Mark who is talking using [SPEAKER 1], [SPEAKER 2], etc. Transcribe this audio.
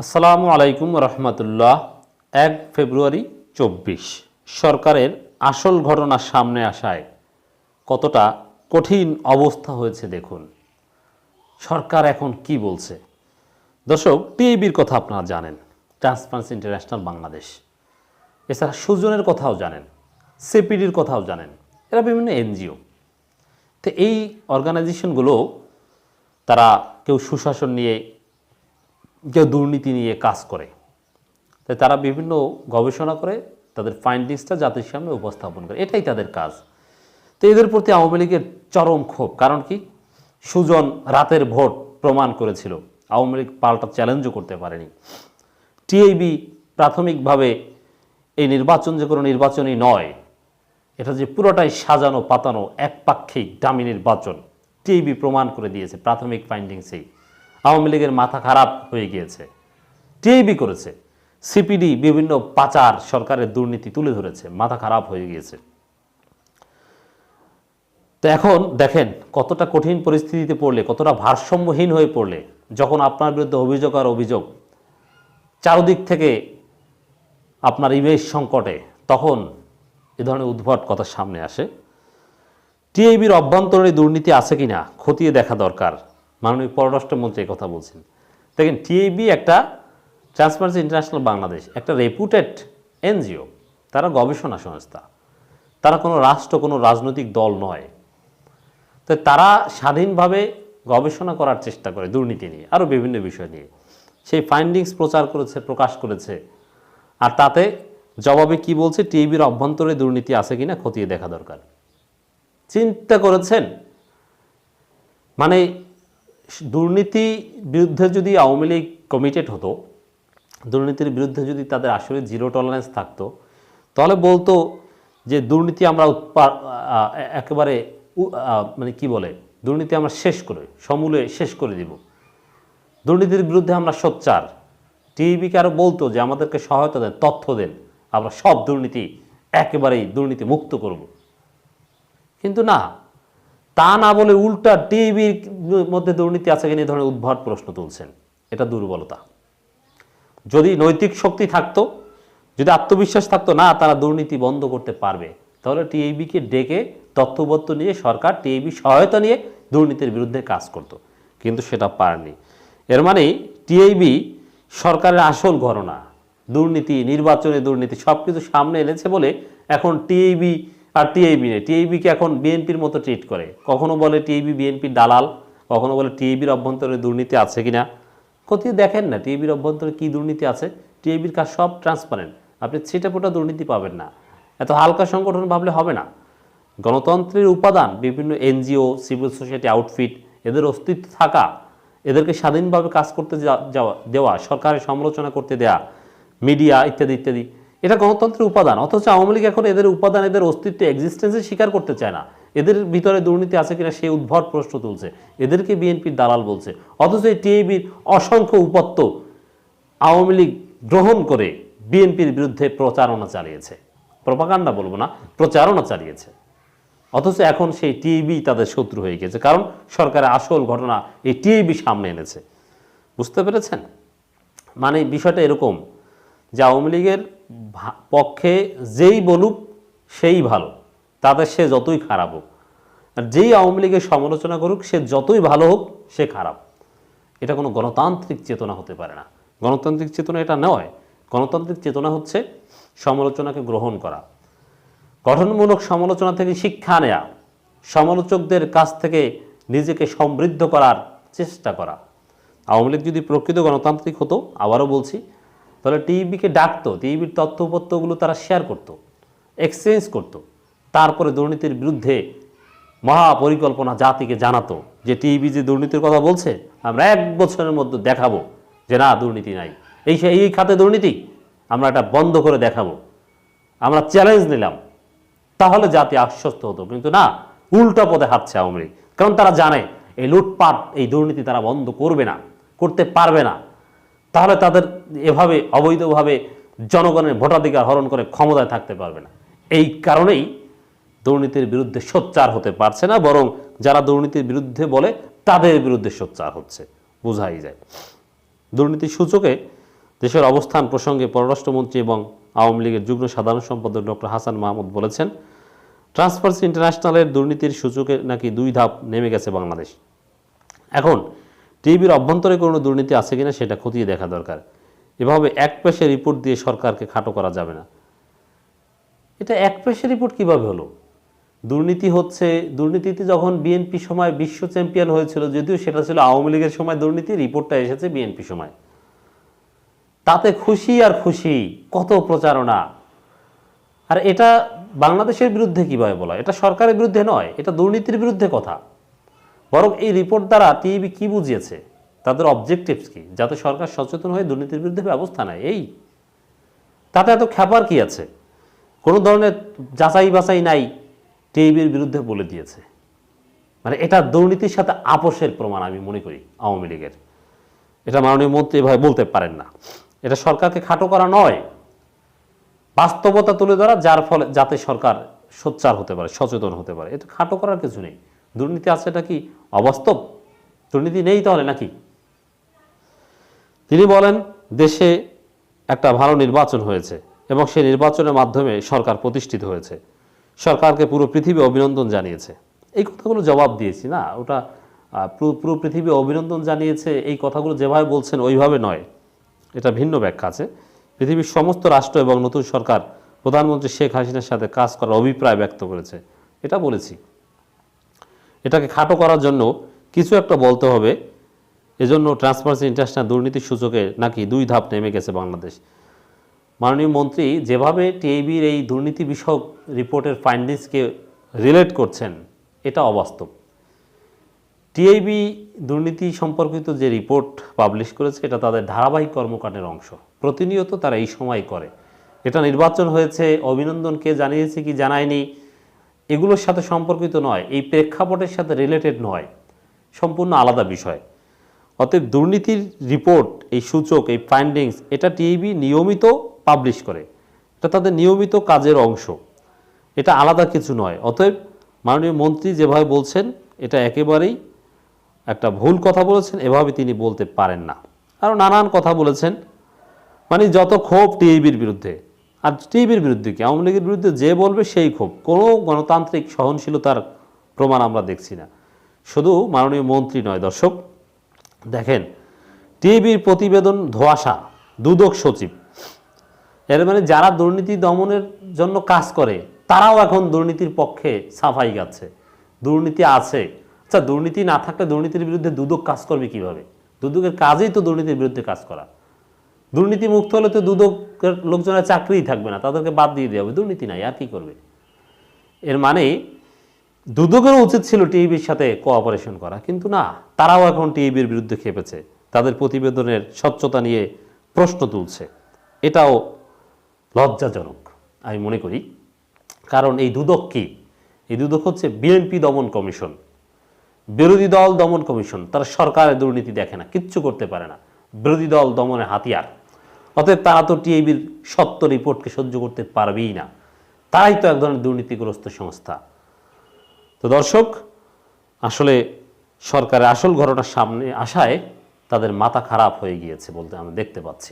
[SPEAKER 1] আসসালামু আলাইকুম রহমতুল্লাহ। এক ফেব্রুয়ারি চব্বিশ। সরকারের আসল ঘটনা সামনে আসায় কতটা কঠিন অবস্থা হয়েছে দেখুন। সরকার এখন কি বলছে? দর্শক, টিএবির কথা আপনারা জানেন, ট্রান্সপারেন্সি ইন্টারন্যাশনাল বাংলাদেশ। এছাড়া সুজনের কথাও জানেন, সিপিডির কথাও জানেন, এরা বিভিন্ন এনজিও। তো এই অর্গানাইজেশনগুলো, তারা কেউ সুশাসন নিয়ে কেউ দুর্নীতি নিয়ে কাজ করে। তাই তারা বিভিন্ন গবেষণা করে, তাদের ফাইন্ডিংসটা জাতির সামনে উপস্থাপন করে। এটাই তাদের কাজ। তো এদের প্রতি আওয়ামী লীগের চরম ক্ষোভ। কারণ কি? সুজন রাতের ভোট প্রমাণ করেছিল। আওয়ামী লীগ পাল্টা চ্যালেঞ্জও করতে পারেনি। টিআইবি প্রাথমিকভাবে এই নির্বাচন যে কোনো নির্বাচনই নয়, এটা যে পুরোটাই সাজানো পাতানো একপাক্ষিক দামি নির্বাচন, টিআইবি প্রমাণ করে দিয়েছে প্রাথমিক ফাইন্ডিংসেই আওয়ামী লীগের মাথা খারাপ হয়ে গিয়েছে। টিআইবি করেছে। সিপিডি বিভিন্ন পাচার সরকারের দুর্নীতি তুলে ধরেছে। মাথা খারাপ হয়ে গিয়েছে। তো এখন দেখেন, কতটা কঠিন পরিস্থিতিতে পড়লে, কতটা ভারসাম্যহীন হয়ে পড়লে, যখন আপনার বিরুদ্ধে অভিযোগ আর অভিযোগ চারদিক থেকে আপনার ইমেজ সংকটে, তখন এ ধরনের উদ্ভট কথা সামনে আসে। টিআইবির অভ্যন্তরীণ দুর্নীতি আছে কিনা, খতিয়ে দেখা দরকার। মাননীয় পররাষ্ট্রমন্ত্রী কথা বলছেন। দেখেন টিআইবি একটা ট্রান্সপারেন্সি ইন্টারন্যাশনাল বাংলাদেশ একটা রেপুটেড এনজিও তারা গবেষণা সংস্থা। তারা কোনো রাষ্ট্র, কোনো রাজনৈতিক দল নয়। তো তারা স্বাধীনভাবে গবেষণা করার চেষ্টা করে দুর্নীতি নিয়ে, আরও বিভিন্ন বিষয় নিয়ে। সেই ফাইন্ডিংস প্রচার করেছে, প্রকাশ করেছে। আর তাতে জবাবে কি বলছে টিভির অভ্যন্তরে দুর্নীতি আছে কিনা খতিয়ে দেখা দরকার। চিন্তা করেছেন? মানে দুর্নীতি বিরুদ্ধে যদি আওয়ামী লীগ কমিটেড হতো, দুর্নীতির বিরুদ্ধে যদি তাদের আসলে জিরো টলারেন্স থাকতো, তাহলে বলতো যে দুর্নীতি আমরা উৎপা একেবারে মানে কি বলে, দুর্নীতি আমরা শেষ করে, সমূলে শেষ করে দিব। দুর্নীতির বিরুদ্ধে আমরা সোচ্চার। টিভিকে আরও বলতো যে আমাদেরকে সহায়তা দেন, তথ্য দেন, আমরা সব দুর্নীতি একেবারেই দুর্নীতি মুক্ত করব। কিন্তু না তা না বলে উল্টা টিভির মধ্যে দুর্নীতি আছে কিনা এই ধরনের উদ্ভট প্রশ্ন তুলছেন। এটা দুর্বলতা। যদি নৈতিক শক্তি থাকতো, যদি আত্মবিশ্বাস থাকতো, না, তারা দুর্নীতি বন্ধ করতে পারবে। তাহলে টিএবিকে ডেকে তথ্যবত্ত নিয়ে, সরকার টিএবি সহায়তা নিয়ে দুর্নীতির বিরুদ্ধে কাজ করত। কিন্তু সেটা পারেনি। এর মানে টিএবি সরকারের আসল ঘটনা দুর্নীতি, নির্বাচনে দুর্নীতি সব কিছু সামনে এনেছে বলে এখন টিএবি আর টিএবি নেই। টিএবিকে এখন বিএনপির মতো ট্রিট করে? কখনো বলে টিএবি বিএনপির দালাল, কখনো বলে টিএবির অভ্যন্তরে দুর্নীতি আছে কিনা? কোথাও দেখেন না টিএবির অভ্যন্তরে কী দুর্নীতি আছে? টিএবির কাজ সব ট্রান্সপারেন্ট আপনি ছিটেফোটা দুর্নীতি পাবেন না। এত হালকা সংগঠন ভাবলে হবে না। গণতন্ত্রের উপাদান, বিভিন্ন এনজিও, সিভিল সোসাইটি আউটফিট এদের অস্তিত্ব থাকা, এদেরকে স্বাধীনভাবে কাজ করতে যাওয়া, দেওয়া, সরকারের সমালোচনা করতে দেয়া, মিডিয়া ইত্যাদি ইত্যাদি। এটা গণতন্ত্রের উপাদান, অথচ আওয়ামী লীগ এখন এদের উপাদান, এদের অস্তিত্ব এক্সিস্টেন্সে স্বীকার করতে চায় না। এদের ভিতরে দুর্নীতি আছে কিনা সেই উদ্ভট প্রশ্ন তুলছে। এদেরকে বিএনপির দালাল বলছে। অথচ এই টিএবির অসংখ্য উপত্য আওয়ামী লীগ গ্রহণ করে বিএনপির বিরুদ্ধে প্রচারণা চালিয়েছে। প্রপাকাণ্ডা বলব না, প্রচারণা চালিয়েছে। অথচ এখন সেই টিএবি তাদের শত্রু হয়ে গেছে কারণ সরকারের আসল ঘটনা এই টিএবি সামনে এনেছে। বুঝতে পেরেছেন? মানে বিষয়টা এরকম যে আওয়ামী লীগের পক্ষে যেই বলুক সেই ভালো। তাদের সে যতই খারাপ হোক। আর যেই আওয়ামী লীগের সমালোচনা করুক, সে যতই ভালো হোক, সে খারাপ। এটা কোনো গণতান্ত্রিক চেতনা হতে পারে না। গণতান্ত্রিক চেতনা এটা নয়। গণতান্ত্রিক চেতনা হচ্ছে সমালোচনাকে গ্রহণ করা। গঠনমূলক সমালোচনা থেকে শিক্ষা নেয়া। সমালোচকদের কাছ থেকে নিজেকে সমৃদ্ধ করার চেষ্টা করা। আওয়ামী লীগ যদি প্রকৃত গণতান্ত্রিক হতো, আবারও বলছি তাহলে টিভিকে ডাকতো টিভির তথ্যপত্রগুলো তারা শেয়ার করতো এক্সচেঞ্জ করতো। তারপরে দুর্নীতির বিরুদ্ধে মহাপরিকল্পনা জাতিকে জানাতো যে টিভি যে দুর্নীতির কথা বলছে, আমরা এক বছরের মধ্যে দেখাবো যে না, দুর্নীতি নাই। এই এই খাতে দুর্নীতি, আমরা এটা বন্ধ করে দেখাবো। আমরা চ্যালেঞ্জ নিলাম। তাহলে জাতি আশ্বস্ত হতো, কিন্তু না, উল্টা পথে হাঁটছে আওয়ামী লীগ। কারণ তারা জানে, এই লুটপাট, এই দুর্নীতি তারা বন্ধ করবে না, করতে পারবে না। তাহলে তাদের এভাবে, অবৈধভাবে জনগণের ভোটাধিকার হরণ করে ক্ষমতায় থাকতে পারবে না। এই কারণেই দুর্নীতির বিরুদ্ধে সোচ্চার হতে পারছে না, বরং যারা দুর্নীতির বিরুদ্ধে বলে, তাদের বিরুদ্ধে সোচ্চার হচ্ছে, বোঝাই যায়। দুর্নীতির সূচকে দেশের অবস্থান প্রসঙ্গে পররাষ্ট্রমন্ত্রী এবং আওয়ামী লীগের যুগ্ম সাধারণ সম্পাদক ডক্টর হাসান মাহমুদ বলেছেন, ট্রান্সপারেন্সি ইন্টারন্যাশনালের দুর্নীতির সূচকে নাকি দুই ধাপ নেমে গেছে বাংলাদেশ। এখন টিভির অভ্যন্তরে কোনো দুর্নীতি আছে কিনা সেটা খতিয়ে দেখা দরকার। এভাবে এক পেশে রিপোর্ট দিয়ে সরকারকে খাটো করা যাবে না। এটা এক পেশে রিপোর্ট কীভাবে হলো? দুর্নীতি হচ্ছে, দুর্নীতিতে যখন বিএনপি সময় বিশ্ব চ্যাম্পিয়ন হয়েছিল, যদিও সেটা ছিল আওয়ামী লীগের সময় দুর্নীতি, রিপোর্টটা এসেছে বিএনপি সময়। তাতে খুশি আর খুশি, কত প্রচারণা? আর এটা বাংলাদেশের বিরুদ্ধে কীভাবে বলা? এটা সরকারের বিরুদ্ধে নয়, এটা দুর্নীতির বিরুদ্ধে কথা। বরং এই রিপোর্ট দ্বারা টিভি কি বুঝিয়েছে? তাদের অবজেক্টিভস কি? যাতে সরকার সচেতন হয়ে দুর্নীতির বিরুদ্ধে ব্যবস্থা নেয়। এই! তাতে এত খ্যাপার কি আছে? কোনো ধরনের যাচাই বাছাই নাই টিভির বিরুদ্ধে বলে দিয়েছে। মানে এটা দুর্নীতির সাথে আপোষের প্রমাণ আমি মনে করি আওয়ামী লীগের। এটা মাননীয় মন্ত্রী এভাবে বলতে পারেন না। এটা সরকারকে খাটো করা নয়। বাস্তবতা তুলে ধরা, যার ফলে যাতে সরকার সোচ্চার হতে পারে, সচেতন হতে পারে। এটা খাটো করার কিছু নেই। দুর্নীতি আছে এটা কি অবাস্তব। দুর্নীতি নেই তাহলে নাকি? তিনি বলেন, দেশে একটা ভালো নির্বাচন হয়েছে এবং সেই নির্বাচনের মাধ্যমে সরকার প্রতিষ্ঠিত হয়েছে। সরকারকে পুরো পৃথিবী অভিনন্দন জানিয়েছে। এই কথাগুলো জবাব দিয়েছি না? ওটা পুরো পৃথিবী অভিনন্দন জানিয়েছে, এই কথাগুলো যেভাবে বলছেন ওইভাবে নয়। এটা ভিন্ন ব্যাখ্যা আছে। পৃথিবীর সমস্ত রাষ্ট্র এবং নতুন সরকার প্রধানমন্ত্রী শেখ হাসিনার সাথে কাজ করার অভিপ্রায় ব্যক্ত করেছে। এটা বলেছি। এটাকে খাটো করার জন্য কিছু একটা বলতে হবে। এজন্য ট্রান্সপারেন্সি ইন্টারন্যাশনাল দুর্নীতির সূচকে নাকি দুই ধাপ নেমে গেছে বাংলাদেশ। মাননীয় মন্ত্রী যেভাবে টিএবির এই দুর্নীতি বিষয়ক রিপোর্টের ফাইন্ডিংসকে রিলেট করছেন, এটা অবাস্তব। টিআইবি দুর্নীতি সম্পর্কিত যে রিপোর্ট পাবলিশ করেছে, এটা তাদের ধারাবাহিক কর্মকাণ্ডের অংশ। প্রতিনিয়ত তারা এই সময় করে। এটা নির্বাচন হয়েছে অভিনন্দন কে জানিয়েছে কি জানায়নি এগুলোর সাথে সম্পর্কিত নয়, এই প্রেক্ষাপটের সাথে রিলেটেড নয়, সম্পূর্ণ আলাদা বিষয়। অতএব দুর্নীতির রিপোর্ট এই সূচক, এই ফাইন্ডিংস এটা টিআইবি নিয়মিত পাবলিশ করে। এটা তাদের নিয়মিত কাজের অংশ। এটা আলাদা কিছু নয়। অতএব মাননীয় মন্ত্রী যেভাবে বলছেন, এটা একেবারেই একটা ভুল কথা বলেছেন, এভাবে তিনি বলতে পারেন না। আরও নানান কথা বলেছেন। মানে যত ক্ষোভ টিভির বিরুদ্ধে আর টিভির বিরুদ্ধে কি? আওয়ামী লীগের বিরুদ্ধে যে বলবে সেই ক্ষোভ। কোনো গণতান্ত্রিক সহনশীলতার প্রমাণ আমরা দেখছি না। শুধু মাননীয় মন্ত্রী নয়, দর্শক। দেখেন, টিভির প্রতিবেদন ধোয়াশা, দুদক সচিব। এর মানে যারা দুর্নীতি দমনের জন্য কাজ করে, তারাও এখন দুর্নীতির পক্ষে সাফাই গাচ্ছে। দুর্নীতি আছে। আচ্ছা দুর্নীতি না থাকলে দুর্নীতির বিরুদ্ধে দুদক কাজ করবে কীভাবে? দুদকের কাজেই তো দুর্নীতির বিরুদ্ধে কাজ করা। দুর্নীতি মুক্ত হলে তো দুদকের লোকজনের চাকরিই থাকবে না, তাদেরকে বাদ দিয়ে দেওয়া হবে, দুর্নীতি নাই, আর কি করবে? এর মানে দুদকেরও উচিত ছিল টিভির সাথে কোঅপারেশন করা, কিন্তু না, তারাও এখন টিভির বিরুদ্ধে খেপেছে, তাদের প্রতিবেদনের স্বচ্ছতা নিয়ে প্রশ্ন তুলছে, এটাও লজ্জাজনক, আমি মনে করি, কারণ এই দুদক কি? এই দুদক হচ্ছে বিএনপি দমন কমিশন, বিরোধী দল দমন কমিশন, তারা সরকারের দুর্নীতি দেখে না, কিচ্ছু করতে পারে না, বিরোধী দল দমনের হাতিয়ার। অতএব তারা তো টিএবির সত্য রিপোর্টকে সহ্য করতে পারবেই না। তারাই তো এক ধরনের দুর্নীতিগ্রস্ত সংস্থা। তো দর্শক, আসলে সরকারের আসল ঘটনার সামনে আসায় তাদের মাথা খারাপ হয়ে গিয়েছে বলতে আমরা দেখতে পাচ্ছি।